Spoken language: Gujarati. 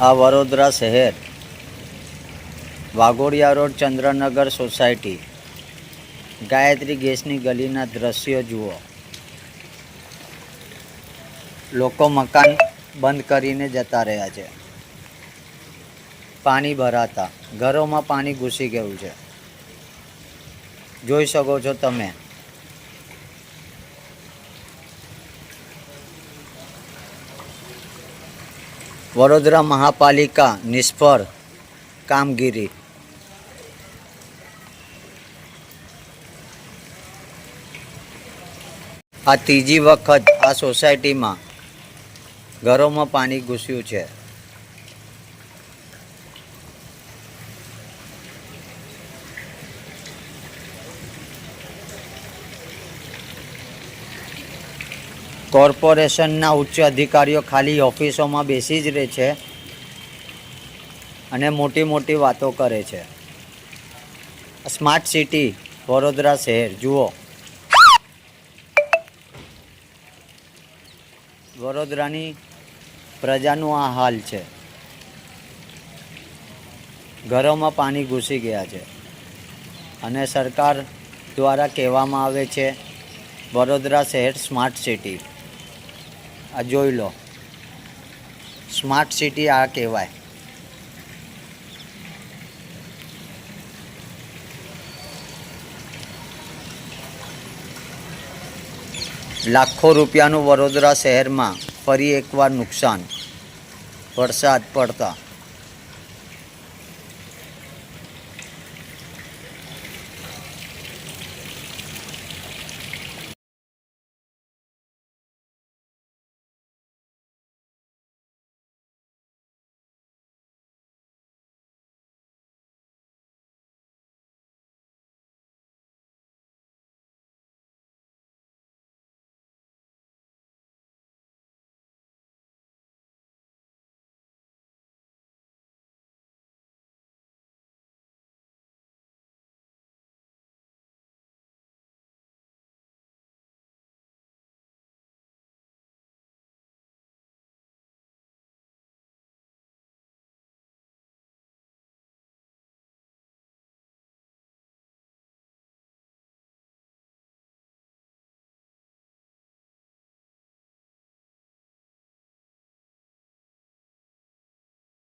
આ વડોદરા શહેર, વાઘોડિયા રોડ, ચંદ્રનગર સોસાયટી. ગાયત્રી ગેસની ગલીના દ્રશ્યો જુઓ. લોકો મકાન બંધ કરીને જતા રહ્યા છે. પાણી ભરાતા, ઘરોમાં પાણી ઘૂસી ગયું છે. જોઈ શકો છો તમે વડોદરા મહાપાલિકા નિષ્ફળ કામગીરી. આ ત્રીજી વખત આ સોસાયટીમાં ઘરોમાં પાણી ઘૂસ્યું છે. કોર્પોરેશનના ઉચ્ચ અધિકારીઓ ખાલી ઓફિસોમાં બેસી જ રહે છે અને મોટી મોટી વાતો કરે છે. સ્માર્ટ સિટી, વડોદરા શહેર, જુઓ. વડોદરાની પ્રજાનું આ હાલ છે. ઘરોમાં પાણી ઘૂસી ગયા છે અને સરકાર દ્વારા કહેવામાં આવે છે, વડોદરા શહેર સ્માર્ટ સિટી. આ જોઈ લો સ્માર્ટ સિટી આ કહેવાય. લાખો રૂપિયાનું વડોદરા શહેરમાં ફરી એકવાર નુકસાન. વરસાદ પડતા